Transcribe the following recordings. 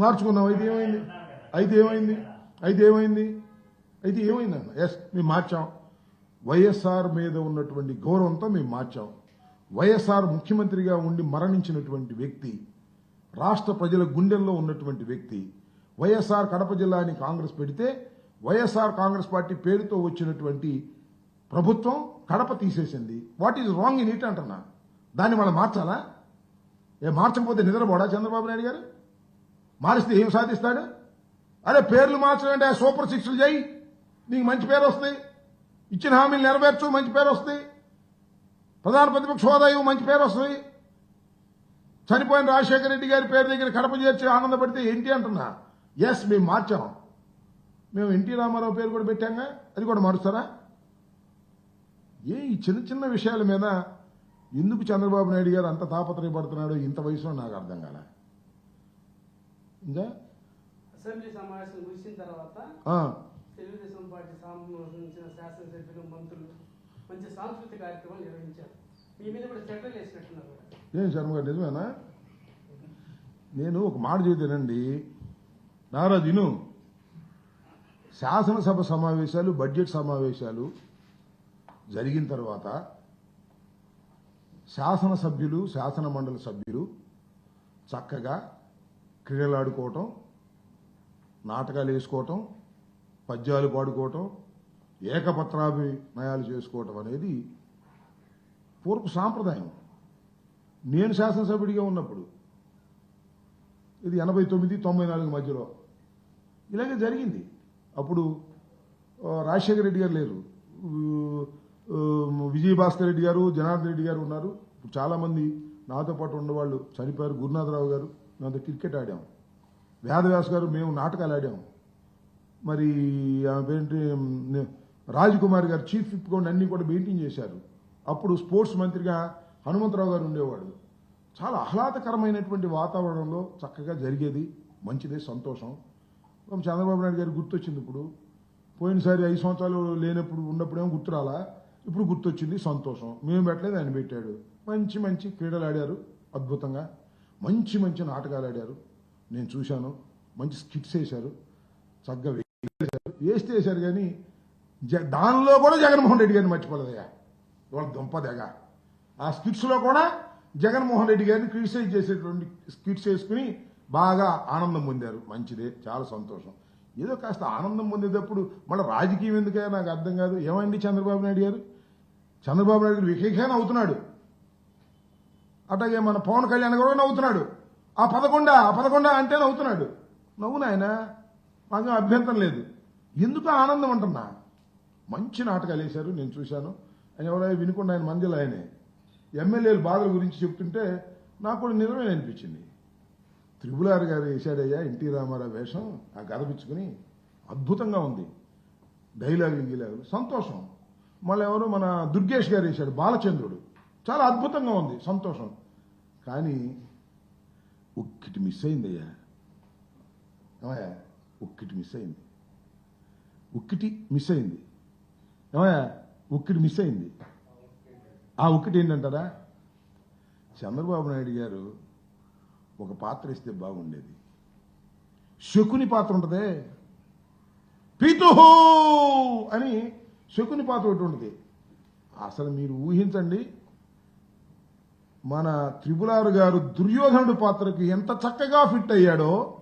మార్చుకున్నాం. అయితే ఏమైంది. అయితే ఏమైంది? అయితే ఏమైంది? అయితే ఏమైందన్న ఎస్ మేము మార్చాం. వైఎస్ఆర్ మీద ఉన్నటువంటి గౌరవంతో మేము మార్చాం. వైఎస్ఆర్ ముఖ్యమంత్రిగా ఉండి మరణించినటువంటి వ్యక్తి రాష్ట్ర ప్రజల గుండెల్లో ఉన్నటువంటి వ్యక్తి వైఎస్ఆర్ కడప జిల్లాని కాంగ్రెస్ పెడితే వైఎస్ఆర్ కాంగ్రెస్ పార్టీ పేరుతో వచ్చినటువంటి ప్రభుత్వం కడప తీసేసింది. What is wrong in it అంటున్నా? దాన్ని మనం మార్చాలా? ఏ మార్చకపోతే నిద్రపోడా చంద్రబాబు నాయుడు గారు? మారిస్తే ఏం సాధిస్తాడు? అరే పేర్లు మార్చడంటే సూపర్ సిక్స్లు చేయి. నీకు మంచి పేరు వస్తాయి. ఇచ్చిన హామీలు నెరవేర్చు మంచి పేరు వస్తాయి. ప్రధాన ప్రతిపక్ష హోదా ఇవ్వు మంచి పేరు వస్తుంది చనిపోయిన రాజశేఖర రెడ్డి గారి పేరు దగ్గర కడప చేర్చి ఆనందపడితే ఏంటి అంటున్నా? ఎస్ మేము మార్చాం. మేము ఎన్టీ రామారావు పేరు కూడా పెట్టాంగా. అది కూడా మారుస్తారా? ఏ ఈ చిన్న చిన్న విషయాల మీద ఎందుకు చంద్రబాబు నాయుడు గారు అంత తాపత్రయపడుతున్నాడో ఇంత వయసులో నాకు అర్థం కాల. ఇంకా? అసెంబ్లీ సమావేశం ముగిసిన తర్వాత తెలుగుదేశం పార్టీ సంబంధించిన శాసనసభ్యులు మంత్రులు మంచి సాంస్కృతిక కార్యక్రమాలు నిర్వహించారు. మీ మీద కూడా చట్టలు వేసినట్టున్నారు కూడా ఏం శర్మ గారు నిజమేనా? నేను ఒక మాట చెబుతానండి నారాజు విను శాసనసభ సమావేశాలు బడ్జెట్ సమావేశాలు జరిగిన తర్వాత శాసనసభ్యులు శాసన మండలి సభ్యులు చక్కగా క్రీడలాడుకోవటం నాటకాలు వేసుకోవటం పద్యాలు పాడుకోవటం ఏకపత్రాభినయాలు చేసుకోవటం అనేది పూర్వ సాంప్రదాయం. నేను శాసనసభ్యుడిగా ఉన్నప్పుడు ఇది ఎనభై తొమ్మిది తొంభై నాలుగు మధ్యలో ఇలాగే జరిగింది. అప్పుడు రాజశేఖర రెడ్డి గారు లేరు. ఊ, ఊ, విజయభాస్కర్ రెడ్డి గారు జనార్దన్ రెడ్డి గారు ఉన్నారు. ఇప్పుడు చాలామంది నాతో పాటు ఉన్నవాళ్ళు చనిపోయారు. గురునాథరావు గారు నాతో క్రికెట్ ఆడాం. వేదవ్యాస్ గారు మేము నాటకాలు ఆడాం. మరి ఆమె పేరేంటి? గారు చీఫ్ విప్ అన్నీ అన్ని కూడా మెయింటైన్ చేశారు. అప్పుడు స్పోర్ట్స్ మంత్రిగా హనుమంతరావు గారు ఉండేవాడు. చాలా ఆహ్లాదకరమైనటువంటి వాతావరణంలో చక్కగా జరిగేది. మంచిదే సంతోషం. చంద్రబాబు నాయుడు గారు గుర్తొచ్చింది ఇప్పుడు. పోయినసారి ఐదు సంవత్సరాలు లేనప్పుడు ఉన్నప్పుడేమో గుర్తురాలా? ఇప్పుడు గుర్తొచ్చింది సంతోషం. మేము పెట్టలేదు ఆయన పెట్టాడు. మంచి మంచి క్రీడలు ఆడారు అద్భుతంగా. మంచి మంచి నాటకాలు ఆడారు. నేను చూశాను. మంచి స్కిట్స్ వేశారు. చక్కగా వేశారు. వేస్తే వేశారు కానీ జ- దానిలో కూడా జగన్మోహన్ రెడ్డి గారిని మర్చిపోలేదయ్యా. వాళ్ళ దుంపదెగ ఆ స్కిట్స్లో కూడా జగన్మోహన్ రెడ్డి గారిని క్రిటిసైజ్ చేసేటువంటి స్కిట్స్ వేసుకుని బాగా ఆనందం పొందారు. మంచిదే. చాలా సంతోషం. ఏదో కాస్త ఆనందం పొందేటప్పుడు మళ్ళీ రాజకీయం ఎందుకే నాకు అర్థం కాదు. ఏమండి చంద్రబాబు నాయుడు గారు? చంద్రబాబు నాయుడు గారు అవుతున్నాడు. అట్లాగే మన పవన్ కళ్యాణ్ కూడా నవ్వుతున్నాడు. ఆ పదకొండ? ఆ పదకొండ అంటే నవ్వుతున్నాడు నవ్వు నాయన మాకు అభ్యంతరం లేదు. ఎందుకు ఆనందం అంటున్నా? మంచి నాటకాలు వేశారు నేను చూశాను. ఆయన ఎవరైనా వినుకుండా ఆయన మందిలో ఆయనే. ఎమ్మెల్యేలు బాధల గురించి చెప్తుంటే నాకు కూడా నిజమే అనిపించింది. త్రిపులారి గారు వేశాడయ్యా ఎన్టీ రామారావు వేషం. ఆ గద పిచ్చుకుని అద్భుతంగా ఉంది. డైలాగులు గీలాగులు. సంతోషం. మళ్ళీ ఎవరు మన దుర్గేష్ గారు వేశాడు బాలచంద్రుడు. చాలా అద్భుతంగా ఉంది సంతోషం. కానీ ఒక్కటి మిస్ అయిందయ్యా. ఏమయ్యా? ఒక్కటి మిస్ అయింది. ఒక్కటి మిస్ అయింది. ఏమయ్యా? ఒక్కటి మిస్ అయింది. ఆ ఒక్కటి ఏంటంటారా? చంద్రబాబు నాయుడు గారు ఒక పాత్ర ఇస్తే బాగుండేది. శకుని పాత్ర ఉంటుందే. పితుహో అని శకుని పాత్ర ఒకటి ఉంటుంది. అసలు మీరు ఊహించండి మన త్రిపులారు గారు దుర్యోధనుడి పాత్రకి ఎంత చక్కగా ఫిట్ అయ్యాడో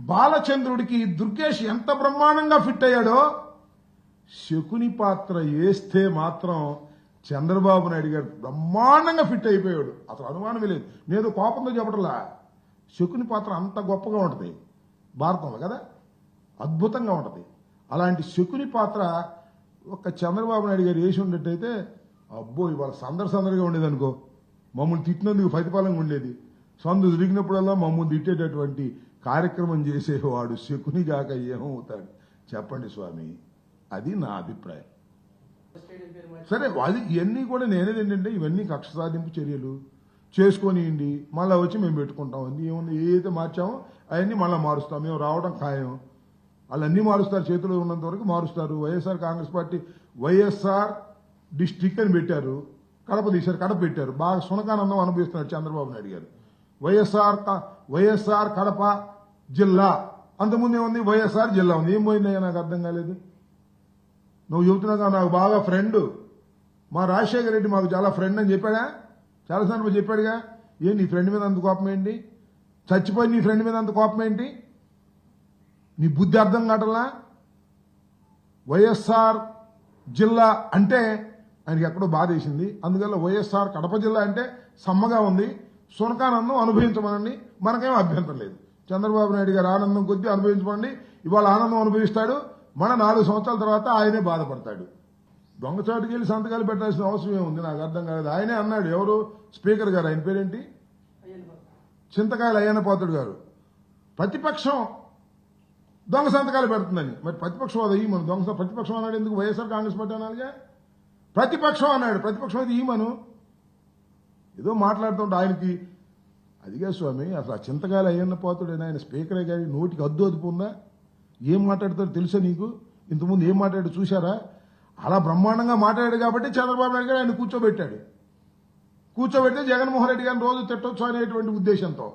బాలచంద్రుడికి దుర్గేష్ ఎంత బ్రహ్మాండంగా ఫిట్ అయ్యాడో శకుని పాత్ర వేస్తే మాత్రం చంద్రబాబు నాయుడు గారు బ్రహ్మాండంగా ఫిట్ అయిపోయాడు. అసలు అనుమానమే లేదు. నేను కోపంతో చెప్పటలా? శకుని పాత్ర అంత గొప్పగా ఉంటుంది. భారతంలో కదా? అద్భుతంగా ఉంటుంది. అలాంటి శకుని పాత్ర ఒక చంద్రబాబు నాయుడు గారు వేసి ఉన్నట్టయితే అబ్బో ఇవాళ సందడి సందడిగా ఉండేదనుకో. మమ్మల్ని తిట్టినందుకు ప్రతిఫలంగా ఉండేది. సందు తిరిగినప్పుడల్లా మమ్మల్ని తిట్టేటటువంటి కార్యక్రమం చేసేవాడు శకునిగాక ఏమవుతాడు? చెప్పండి స్వామి. అది నా అభిప్రాయం. సరే అది ఇవన్నీ కూడా నేనే ఏంటంటే ఇవన్నీ కక్ష సాధింపు చర్యలు. చేసుకొనియండి మళ్ళీ వచ్చి మేము పెట్టుకుంటాం. అది ఏముంది? ఏదైతే మార్చామో అవన్నీ మళ్ళీ మారుస్తాం. మేము రావడం ఖాయం. వాళ్ళు అన్నీ మారుస్తారు చేతిలో ఉన్నంత వరకు మారుస్తారు. YSR Congress party YSR district అని పెట్టారు. కడప తీశారు కడప పెట్టారు. బాగా సునకానందం అనుభవిస్తున్నారు చంద్రబాబు నాయుడు గారు. వైఎస్ఆర్ వైఎస్ఆర్ కడప జిల్లా. అంతకుముందు ఏముంది? వైఎస్ఆర్ జిల్లా ఉంది. ఏం పోయిందయ్యా? నాకు అర్థం కాలేదు. నువ్వు చెబుతున్నావు నాకు బాగా ఫ్రెండ్ మా రాజశేఖర రెడ్డి మాకు చాలా ఫ్రెండ్ అని చెప్పాడా? చాలాసార్లు చెప్పాడుగా. ఏ నీ ఫ్రెండ్ మీద అంత కోపం ఏంటి? చచ్చిపోయి నీ ఫ్రెండ్ మీద అంత కోపం ఏంటి? నీ బుద్ధి అర్థం కాటలా వైఎస్ఆర్ జిల్లా అంటే ఆయనకి ఎక్కడో బాధ వేసింది. అందువల్ల వైఎస్ఆర్ కడప జిల్లా అంటే సమ్మగా ఉంది. సునకానందం అనుభవించమనండి. మనకేం అభ్యంతరం లేదు. చంద్రబాబు నాయుడు గారు ఆనందం కొద్దీ అనుభవించమండి ఇవాళ ఆనందం అనుభవిస్తాడు. మన నాలుగు సంవత్సరాల తర్వాత ఆయనే బాధపడతాడు. దొంగచాటుకి వెళ్ళి సంతకాలు పెట్టాల్సిన అవసరం ఏముంది? నాకు అర్థం కాలేదు. ఆయనే అన్నాడు ఎవరు? స్పీకర్ గారు. ఆయన పేరేంటి? చింతకాయలు అయ్యన్న పోతుడు గారు. ప్రతిపక్షం దొంగ సంతకాలు పెడుతుందని. మరి ప్రతిపక్షం అది ఈమను. దొంగ ప్రతిపక్షం అన్నాడు ఎందుకు? వైఎస్ఆర్ కాంగ్రెస్ పార్టీ అనాలిగా? ప్రతిపక్షం అన్నాడు. ప్రతిపక్షం అది ఈమను. ఏదో మాట్లాడుతుంటే ఆయనకి అదిగా స్వామి అసలు ఆ చింతకాయలు అయ్యన్న పోతుడు. ఆయన స్పీకరే కానీ నోటికి అద్దు అదుపు ఉందా? ఏం మాట్లాడతాడు తెలుసా నీకు? ఇంతకుముందు ఏం మాట్లాడు చూశారా? అలా బ్రహ్మాండంగా మాట్లాడాడు కాబట్టి చంద్రబాబు నాయుడు గారు ఆయన కూర్చోబెట్టాడు. కూర్చోబెట్టి జగన్మోహన్ రెడ్డి గారిని రోజు తిట్టొచ్చు అనేటువంటి ఉద్దేశంతో.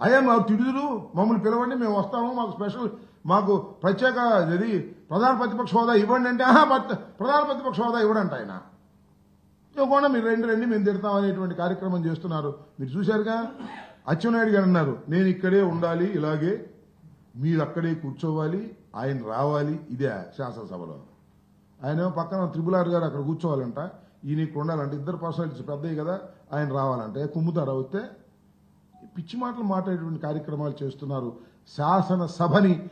అయ్యా మాకు తిడుదురు మమ్మల్ని పిలవండి మేము వస్తాము మాకు స్పెషల్ మాకు ప్రత్యేక ఇది ప్రధాన ప్రతిపక్ష హోదా ఇవ్వండి అంటే ప్రధాన ప్రతిపక్ష హోదా ఇవ్వడంట ఆయన. ఇవ్వకుండా మీరు రెండు రండి మేము తిడతాం అనేటువంటి కార్యక్రమం చేస్తున్నారు. మీరు చూశారుగా? అచ్చెన్నాయుడు గారు అన్నారు నేను ఇక్కడే ఉండాలి ఇలాగే మీరు అక్కడే కూర్చోవాలి ఆయన రావాలి ఇదే శాసనసభలో. ఆయన పక్కన త్రిపుల్ ఆర్ గారు అక్కడ కూర్చోవాలంట ఈయనకు ఉండాలంటే ఇద్దరు పర్సనాలిటీస్ పెద్దవి కదా ఆయన రావాలంటే ఏ కుమ్ముతారా వస్తే? పిచ్చి మాటలు మాట్లాడేటువంటి కార్యక్రమాలు చేస్తున్నారు శాసనసభని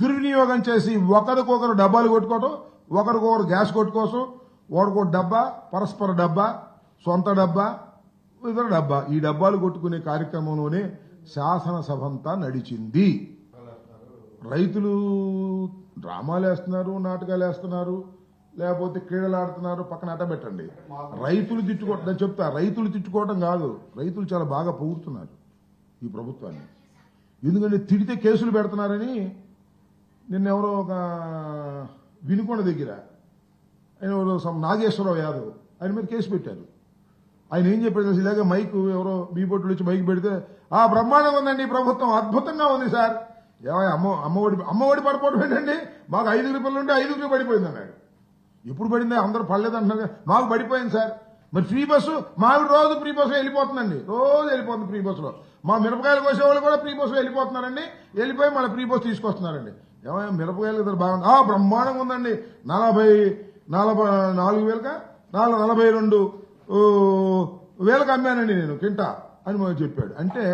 దుర్వినియోగం చేసి ఒకరికొకరు డబ్బాలు కొట్టుకోవటం ఒకరికొకరు గ్యాస్ కొట్టుకోసం ఒకరికొక డబ్బా పరస్పర డబ్బా సొంత డబ్బా ఇతర డబ్బా. ఈ డబ్బాలు కొట్టుకునే కార్యక్రమంలోనే శాసనసభ అంతా నడిచింది. రైతులు డ్రామాలు వేస్తున్నారు నాటకాలు వేస్తున్నారు లేకపోతే క్రీడలు ఆడుతున్నారు పక్కన అడ్డ పెట్టండి. రైతులు తిట్టుకోవటం నేను చెప్తా రైతులు తిట్టుకోవటం కాదు రైతులు చాలా బాగా పొగుడుతున్నారు ఈ ప్రభుత్వాన్ని. ఎందుకంటే తిడితే కేసులు పెడుతున్నారని నిన్న ఎవరో ఒక వినుకొండ దగ్గర ఆయన ఎవరో నాగేశ్వరరావు యాదవ్ ఆయన మీద కేసు పెట్టారు. ఆయన ఏం చెప్పాడు తెలుసా? ఇలాగే మైక్ ఎవరో బీ వచ్చి మైక్ పెడితే ఆ బ్రహ్మాండంగా ఉందండి ఈ ప్రభుత్వం అద్భుతంగా ఉంది సార్. ఏమయ్య అమ్మ అమ్మఒడి అమ్మఒడి పడిపోవడం ఏంటండి? మాకు ఐదుగురు పిల్లలు ఉంటే ఐదుగురు పడిపోయింది అన్నాడు. ఎప్పుడు పడింది? అందరూ పడలేదు అంటున్నారు మాకు పడిపోయింది సార్. మరి ఫ్రీ బస్సు మాకు రోజు ఫ్రీ బస్సు వెళ్ళిపోతుందండి. రోజు వెళ్ళిపోతుంది ఫ్రీ బస్సులో. మా మిరపకాయలు కోసేవాళ్ళు కూడా ఫ్రీ బస్సు వెళ్ళిపోతున్నారండి. వెళ్ళిపోయి మళ్ళీ ఫ్రీ బస్సు తీసుకొస్తున్నారండి. ఏమైనా మిరపకాయలు ఇద్దరు బాగుంది ఆ బ్రహ్మాండంగా ఉందండి. నలభై నలభై నాలుగు వేలుగా నాలుగు నలభై రెండు వేలకు అమ్మానండి నేను కింటా అని మాకు చెప్పాడు. అంటే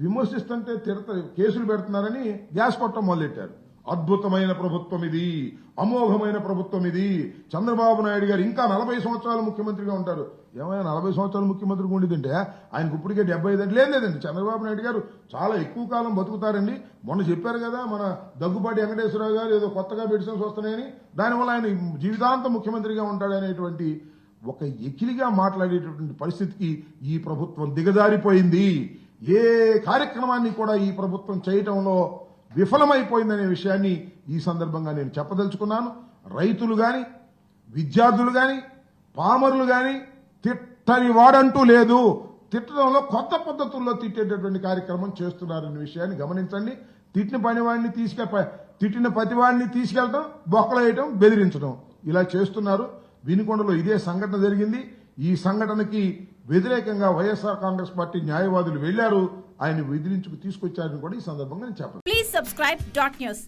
విమర్శిస్తుంటే తిడత కేసులు పెడుతున్నారని గ్యాస్ కొట్టడం మొదలెట్టారు. అద్భుతమైన ప్రభుత్వం ఇది. అమోఘమైన ప్రభుత్వం ఇది. చంద్రబాబు నాయుడు గారు ఇంకా నలభై సంవత్సరాలు ముఖ్యమంత్రిగా ఉంటారు. ఏమైనా నలభై సంవత్సరాలు ముఖ్యమంత్రిగా ఉండేదంటే ఆయనకు ఇప్పటికే డెబ్బై ఐదు లేదు లేదండి. చంద్రబాబు నాయుడు గారు చాలా ఎక్కువ కాలం బతుకుతారండి. మొన్న చెప్పారు కదా మన దగ్గుబాటి వెంకటేశ్వరరావు గారు ఏదో కొత్తగా మెడిసిన్స్ వస్తున్నాయని. దానివల్ల ఆయన జీవితాంతం ముఖ్యమంత్రిగా ఉంటాడనేటువంటి ఒక ఎకిలిగా మాట్లాడేటటువంటి పరిస్థితికి ఈ ప్రభుత్వం దిగజారిపోయింది. ఏ కార్యక్రమాన్ని కూడా ఈ ప్రభుత్వం చేయటంలో విఫలమైపోయిందనే విషయాన్ని ఈ సందర్భంగా నేను చెప్పదలుచుకున్నాను. రైతులు గాని విద్యార్థులు గాని పామరులు గాని తిట్టని వాడంటూ లేదు. తిట్టడంలో కొత్త పద్ధతుల్లో తిట్టేటటువంటి కార్యక్రమం చేస్తున్నారనే విషయాన్ని గమనించండి. తిట్టిన పనివాడిని తీసుకె తిట్టిన ప్రతివాడిని తీసుకెళ్ళటం బొక్కలేయటం బెదిరించడం ఇలా చేస్తున్నారు. వినుకొండలో ఇదే సంఘటన జరిగింది. ఈ సంఘటనకి వ్యతిరేకంగా వైఎస్ఆర్ కాంగ్రెస్ పార్టీ న్యాయవాదులు వెళ్ళారు ఆయన విధులించుకు తీసుకొచ్చారని కూడా ఈ సందర్భంగా నేను చెప్పాను. Please subscribe dot news